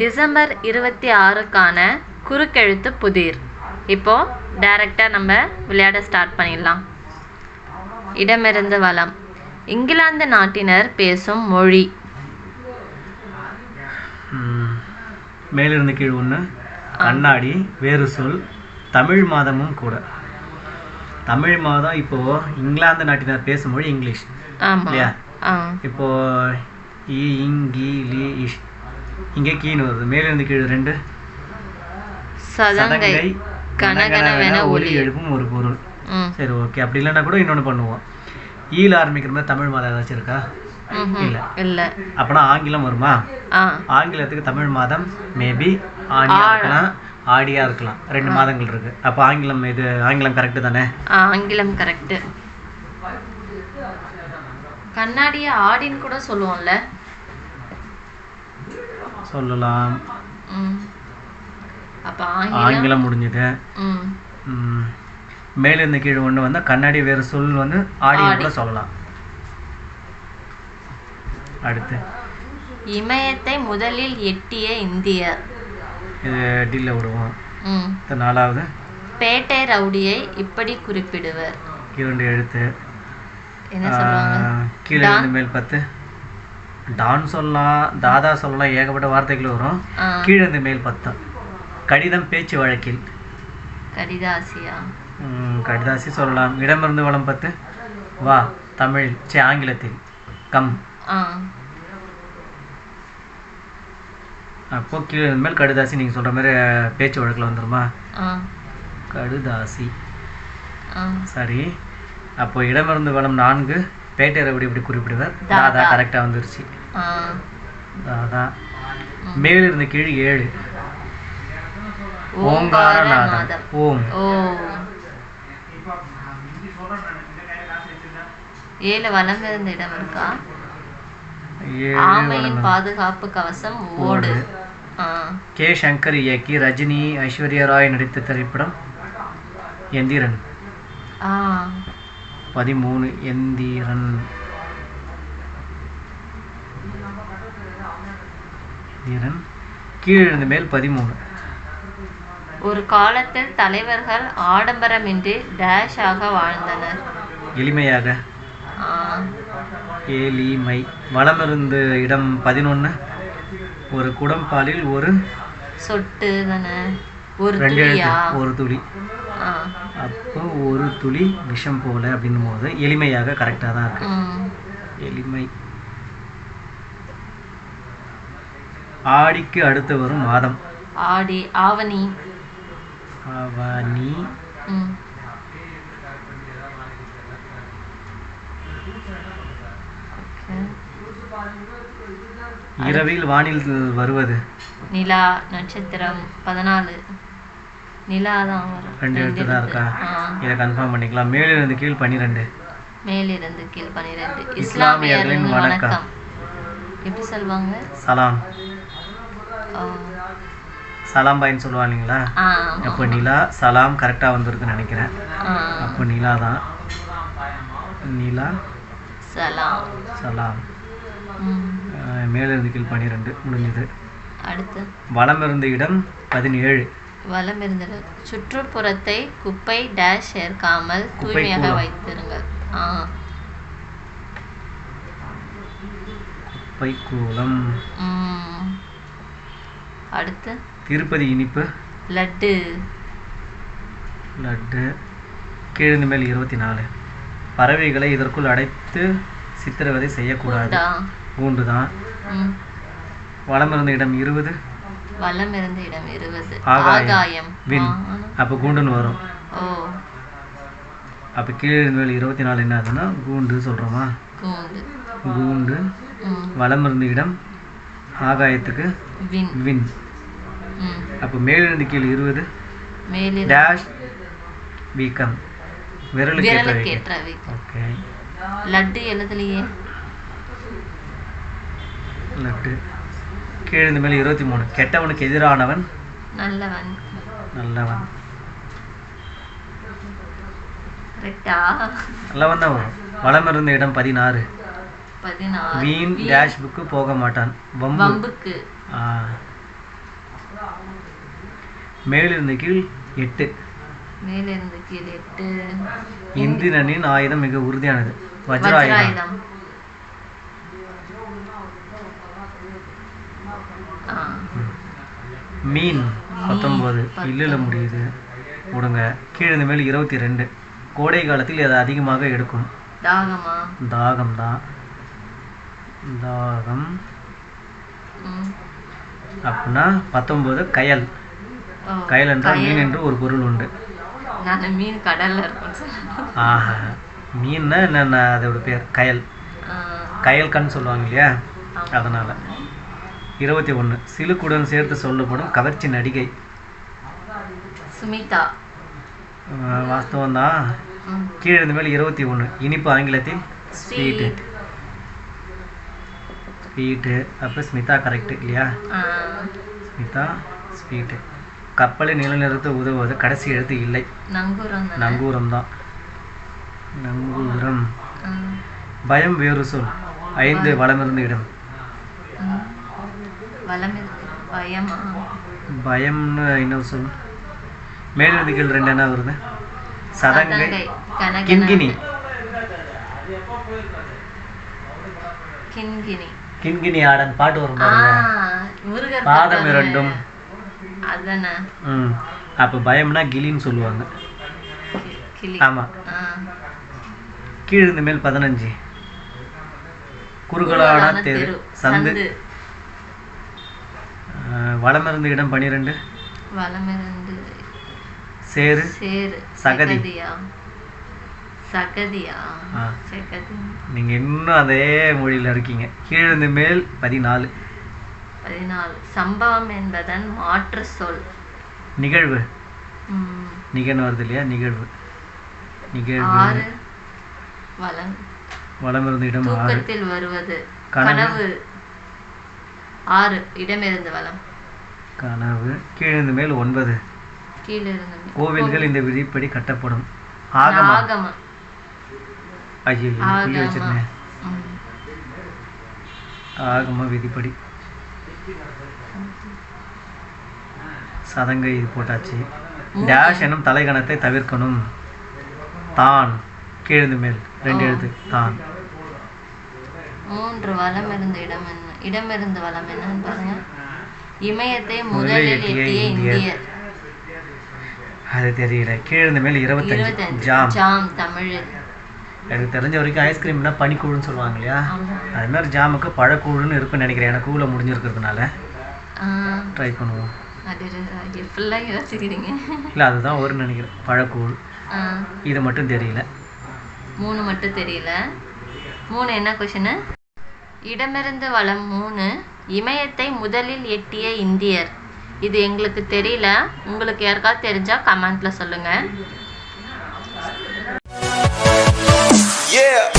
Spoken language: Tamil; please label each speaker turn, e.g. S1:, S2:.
S1: டிசம்பர் இருபத்தி ஆறுக்கான குறுக்கெழுத்து புதிர். இப்போ டைரக்டாக நம்ம விளையாட ஸ்டார்ட் பண்ணிடலாம். இடமிருந்து வலம். இங்கிலாந்து நாட்டினர் பேசும் மொழி.
S2: மேலிருந்து கீழ் ஒன்று கண்ணாடி வேறு சொல். தமிழ் மாதமும் கூட. தமிழ் மாதம் இப்போ இங்கிலாந்து நாட்டினர் பேசும் மொழி இங்கிலீஷ். இல்லையா? இப்போ இ இங்கி கீன்னு வருது மேலிருந்து கீழ் ரெண்டு.
S1: சதங்கை கனகனவென ஒலி
S2: எழுப்பும் ஒரு பொருள். சரி ஓகே. அப்படி இல்லைன்னா கூட இன்னொன்று பண்ணுவோம். ஈல ஆரம்பிக்கிற மாதிரி தமிழ் மாதம் ஏதாச்சும் இருக்கா. இல்ல.
S1: இல்லை.
S2: அப்போனா ஆங்கிலம் வருமா? ஆங்கிலத்துக்கு தமிழ் மாதம் மேபி ஆணியா இருக்கலாம் ஆடியா இருக்கலாம். ரெண்டு மாதங்கள் இருக்கு. அப்போ ஆங்கிலம் இது ஆங்கிலம் கரெக்டு தானே?
S1: ஆங்கிலம் கரெக்டு கண்ணாடியை ஆடின்னு கூட சொல்லுவோம்ல.
S2: சொல்லலாம்.
S1: ஆங்கிலம்?
S2: முடிஞ்சது. மேலிருந்து கீழ் ஒன்று வந்து கண்ணாடி வேறு சொல் வந்து ஆடியா கூட சொல்லலாம். அடுத்து.
S1: இமயத்தை முதலில் எட்டிய இந்தியர்.
S2: இது டில்ல விடுவோம்.
S1: ம்.
S2: அடுத்து நாலாவது.
S1: பேட்டை ரவுடியை இப்படி குறிப்பிடுவர்.
S2: இரண்டு எழுத்து. கீழே மேல் பத்து. டான் சொல்லலாம் தாதா சொல்லலாம் ஏகப்பட்ட வார்த்தைகள் வரும்.
S1: ஆ.
S2: கீழே இருந்து மேல் பத்து கடிதம் பேச்சு வழக்கில்.
S1: கடிதாசியா?
S2: கடிதாசி சொல்லலாம். இடமிருந்து வளம் பத்து. வா தமிழ் சே ஆங்கிலத்தில். கம். அப்போ கீழே மேல் கடிதாசி நீங்கள் சொல்கிற மாதிரி பேச்சு வழக்கில் வந்துருமா? கடுதாசி. சரி. அப்போ இடமிருந்து வளம் நான்கு. பேட்டை ரவுடி இப்படி குறிப்பிடுவார். தாதா கரெக்டாக வந்துருச்சு. தாதா மேலிருந்து கீழ் ஏழு. ஓங்காரநாதம் ஓம்.
S1: ஏழு வலம் இருந்த இடம் இருக்கா? ஆமையின் பாதுகாப்பு கவசம் ஓடு.
S2: கே. சங்கர் இயக்கி ரஜினி ஐஸ்வர்யா ராய் நடித்த திரைப்படம் எந்திரன்.
S1: ஆ.
S2: பதிமூணு எந்திரன். எந்திரன். மேல் பதிமூணு.
S1: ஒரு காலத்தில் தலைவர்கள் ஆடம்பரமின்றி டேஷாக வாழ்ந்தனர்.
S2: எளிமையாக.
S1: ஆ.
S2: ஏலிமை வலமிருந்து இடம் பதினொன்று ஒரு குடம் பாலில் ஒரு
S1: சொட்டு தானே ஒரு துளியா?
S2: ஒரு துளி. அப்போ ஒரு துளி விஷம் போல அப்படின்னும் போது எளிமையாக கரெக்டாக தான் இருக்கு. எளிமை. ஆடிக்கு அடுத்து வரும் மாதம்
S1: ஆடி ஆவணி. Okay.
S2: இரவில் வானில் வருவது?
S1: நிலா நட்சத்திரம் பதினாலு. நிலா தான் வரும்.
S2: ரெண்டு எழுத்து. தான் இருக்கா இதை கன்ஃபார்ம் பண்ணிக்கலாம். மேலிருந்து கீழ் பன்னிரெண்டு.
S1: மேலிருந்து கீழ் பனிரெண்டு
S2: இஸ்லாமியர்களின் வணக்கம்.
S1: எப்படி சொல்லுவாங்க
S2: சலாம். சலாம் பாயின்னு சொல்லுவாங்க இல்லைங்களா? அப்போ நிலா சலாம் கரெக்டாக வந்திருக்குன்னு நினைக்கிறேன். அப்போ நிலா தான் நிலா
S1: சலாம்.
S2: சலாம். மேலிருந்து கீழ் பன்னிரெண்டு. முடிஞ்சது.
S1: அடுத்து.
S2: வலம் இருந்த இடம் பதினேழு.
S1: வலம் இருந்தது சுற்றுப்புறத்தை குப்பை டேஷ் சேர்க்காமல்
S2: குப்பை
S1: தூய்மையாக
S2: கூலம்.
S1: வைத்திருங்கள். ஆ.
S2: பைக்கூலம்
S1: ம். அடுத்து?
S2: திருப்பதி இனிப்பு.
S1: லட்டு.
S2: லட்டு. கீழிருந்து மேல் இருபத்தி நாலு பறவைகளை இதற்குள் அடைத்து சித்திரவதை செய்யக்கூடாது.
S1: கூண்டு
S2: தான் இருந்த இடம் இருபது.
S1: வலம் இருந்த இடம் இருபது.
S2: ஆகாயம். வின். அப்போ கூண்டுன்னு வரும்.
S1: ஓ.
S2: அப்போ கீழிருந்து மேல் இருபத்தி நாலு என்ன ஆகுதுன்னா கூண்டு சொல்கிறோமா
S1: கூண்டு.
S2: கூண்டு. வலம் இருந்த இடம் ஆகாயத்துக்கு
S1: வின்
S2: வின். அப்போ மேலிருந்து கீழ் இருபது. டேஷ் வீக்கம். விரலுக்கு ஏற்ற
S1: விரலுக்கு
S2: வீக்கம்.
S1: ஏற்ற வைக்கும்.
S2: ஓகே.
S1: லட்டு எழுதலையே.
S2: லட்டு. கீழிருந்து மேல் இருபத்தி மூணு. கெட்டவனுக்கு எதிரானவன்
S1: நல்லவன்.
S2: நல்லவன். நல்லவன் தான் வலம் இருந்த இடம் பதினாறு. வீண் டேஷ் புக்கு போக மாட்டான். ஆ. மேலிருந்து கீழ் எட்டு.
S1: மேலிருந்து கீழ் எட்டு.
S2: இந்திரனின் ஆயுதம் மிக உறுதியானது. வஜ்ராயுதம்
S1: வஜ்ராயுதம் ஆ
S2: மீன் பத்தொன்பது இல்லில் முடியுது. விடுங்க கீழே மேல் இருபத்தி ரெண்டு கோடை காலத்தில் அதை அதிகமாக எடுக்கும்?
S1: தாகமா?
S2: தாகம். தான் தாகம். அப்படின்னா பத்தொன்பது கயல். கயல் என்றால் மீன் என்று ஒரு பொருள் உண்டு.
S1: மீன் கடல்ல இருக்கும்னு சொன்னேன்.
S2: ஆஹா. மீன்னா என்னென்ன அதோட பேர்? கயல். கயல் கண் சொல்லுவாங்க இல்லையா. அதனால். இருபத்தி ஒன்று சிலுக்குடன் சேர்த்து சொல்லப்படும் கவர்ச்சி நடிகை.
S1: சுமிதா.
S2: வாஸ்தவம் தான். கீழே இந்த மேல் இருபத்தி ஒன்று இனிப்பு ஆங்கிலத்தில் ஸ்வீட்டு.
S1: Sweet
S2: sweet. அப்போ ஸ்மிதா கரெக்டு இல்லையா? ஸ்மிதா ஸ்வீட்டு. கப்பலை நிலநிறுத்த உதவுவது கடைசி எழுத்து இல்லை.
S1: நங்கூரம் தானே?
S2: நங்கூரம் தான் நங்கூரம்.
S1: ஆ,
S2: பயம் வேறு சொல். ஐந்து வளமிருந்த இடம்.
S1: வலம் இருக்கு. பயமா
S2: பயம்னு இன்னொரு சொல். மேலிருந்து கீழ் ரெண்டு என்ன வருது? சதங்கை கிண்கிணி.
S1: கிண்கிணி.
S2: கிண்கிணி ஆடன் பாட்டு வரும் பாருங்க. பாதம் இரண்டும். அப்போ பயம்னா கிளின்னு சொல்லுவாங்க.
S1: கி- கிளி.
S2: ஆமாம்
S1: ஆ.
S2: கீழ் இந்த மேல் பதினஞ்சு. குறுகலான தெரு சந்து. வலமிருந்த இடம் பனிரெண்டு.
S1: வலமிருந்து
S2: சேரு
S1: சேரு
S2: சகதி.
S1: சகதியா? சகதியா. சகதி.
S2: நீங்க இன்னும் அதே மொழியில இருக்கீங்க. கீழ் இந்த மேல் பதினாலு.
S1: பதினாலு. சம்பவம் என்பதன் மாற்று சொல்.
S2: நிகழ்வு. நிகழ்வு வருது இல்லையா? நிகழ்வு. நிகழ்வு.
S1: ஆறு. வலம்
S2: வலமிருந்த இடம் ஆறு.
S1: வருவது.
S2: கனவு.
S1: ஆறு. இடமிருந்து வலம்
S2: கனவு. கீழ் இந்த மேல் ஒன்பது. கோவில்கள் இந்த விதிப்படி கட்டப்படும். ஆகமா?
S1: ஆகமம்
S2: ஐயோ புள்ளி. வச்சிருந்தேன். ஆகம விதிப்படி. சதங்கை இது போட்டாச்சு. டேஷ் எனும் தலைகணத்தை தவிர்க்கணும். தான். கீழ்ந்து மேல். ரெண்டு எழுத்து. தான்.
S1: மூன்று வலம் இருந்த இடம் என்ன? இடமிருந்து வலம் என்னன்னு பாருங்க. இமயத்தை முதலில்
S2: எட்டிய இந்தியர். அது தெரியல கீழ்ந்து மேல் இருபத்தஞ்சு. ஜாம்.
S1: ஜாம் தமிழில்
S2: எனக்கு தெரிஞ்ச வரைக்கும் ஐஸ்கிரீம்னா பனிக்கூழுன்னு சொல்லுவாங்க இல்லையா. அது மாதிரி ஜாமுக்கு பழக்கூழுன்னு இருக்குன்னு நினைக்கிறேன். எனக்கு கூழ முடிஞ்சிருக்கிறதுனால. ட்ரை பண்ணுவோம்.
S1: அது இது எப்படிலாம் யோசிக்கிறீங்க.
S2: இல்லை அதுதான் வரும்னு நினைக்கிறேன். பழக்கூழ். இது மட்டும் தெரியல.
S1: மூணு மட்டும் தெரியல. மூணு என்ன கொஷினு இடமிருந்து வலம் மூணு இமயத்தை முதலில் எட்டிய இந்தியர். இது எங்களுக்கு தெரியல. உங்களுக்கு யாருக்காவது தெரிஞ்சா கமெண்ட்ல சொல்லுங்க.
S3: Yeah.